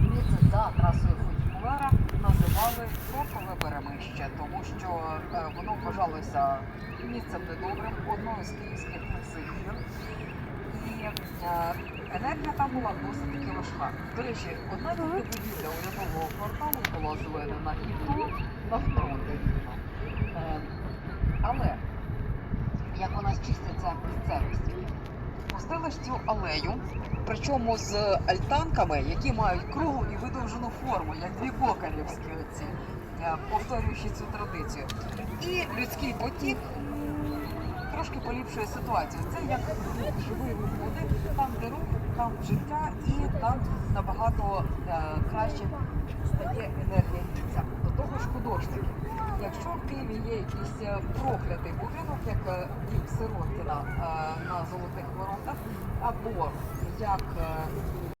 Місце за трасою Футбулера називали Крокове Беремище, тому що е, воно вважалося місцем недобрим, одною з київських месивів. І е, енергія там була досить таки важка. До речі, одна тільки будівля урядового кварталу була зведена і то як вона чиститься місцевості? Пустили ж цю алею, причому з альтанками, які мають круглу і видовжену форму, як дві кокарівські оці, е, повторюючи цю традицію. І людський потік трошки поліпшує ситуацію. Це як живий рух води, там де рух, там життя і там набагато е, краще стає енергія місця. До того ж художники. Якщо в Києві є якийсь е, проклятий будинок, як дім Сироткіна е, на Золотих Воротах, або як е,